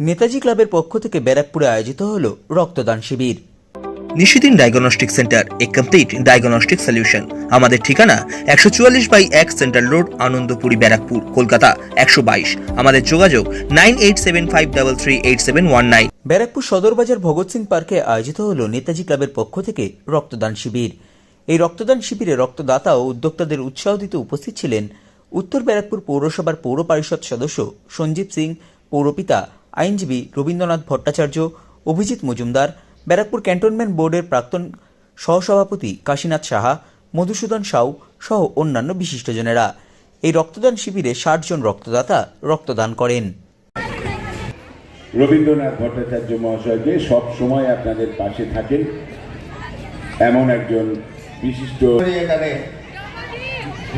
নেতাজি ক্লাবের পক্ষ থেকে ব্যারাকপুরে আয়োজিত হল রক্তদান শিবির। Nishidin diagnostic centre a complete diagnostic solution. আমাদের ঠিকানা একশো চুয়াল্লিশ বাই এক সেন্ট্রাল রোড আনন্দপুরি ব্যারাকপুর কলকাতা একশো বাইশ। আমাদের যোগাযোগ nine eight seven five double three eight seven one nine. Barrackpore Sadar Bazar Bhagat Singh পার্কে আয়োজিত হল নেতাজি ক্লাবের পক্ষ থেকে রক্তদান শিবির। এই রক্তদান শিবিরে রক্তদাতা ও উদ্যোক্তাদের উৎসাহ দিতে উপস্থিত ছিলেন উত্তর ব্যারাকপুর পৌরসভার পৌর পরিষদ সদস্য সঞ্জীব সিং পৌরপিতা আইনজীবী রবীন্দ্রনাথ ভট্টাচার্য অভিজিৎ মজুমদার ব্যারাকপুর ক্যান্টনমেন্ট বোর্ডের প্রাক্তন সহসভাপতি কাশীনাথ সাহা মধুসূদন সাউ সহ অন্যান্য বিশিষ্টজনেরা। এই রক্তদান শিবিরে ষাট জন রক্তদাতা রক্তদান করেন। রবীন্দ্রনাথ ভট্টাচার্য মহাশয়কে সব সময় আপনাদের পাশে থাকেন এমন একজন বিশিষ্ট এখানে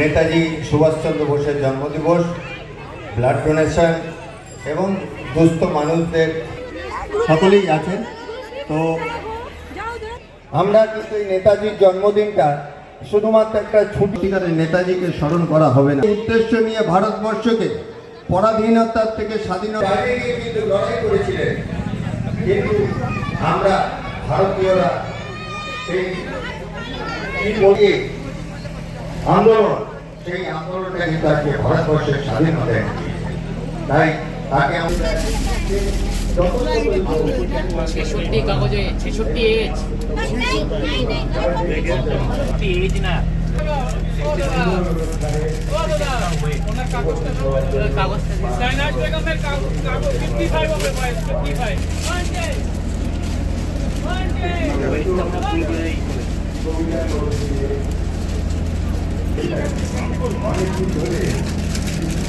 নেতাজি সুভাষচন্দ্র বোসের জন্মদিবস ব্লাড ডোনেশন এবং দুস্থ মানুষদের সকলেই আছেন। তো আমরা কিন্তু নেতাজির জন্মদিনটা শুধুমাত্র একটা ছুটি নেতাজিকে স্মরণ করা হবে না। উদ্দেশ্য নিয়ে ভারতবর্ষকে পরাধীনতার থেকে স্বাধীনতা কিন্তু লড়াই করেছিলেন। কিন্তু আমরা ভারতীয়রা সেই আন্দোলন, সেই আন্দোলনটা কিন্তু আজকে ভারতবর্ষের স্বাধীনতা। তাই ছেষট্টি কাগজে ছেষট্টি এজ ছেষট্টি এজ না। কাগজটা Dinar Begoমের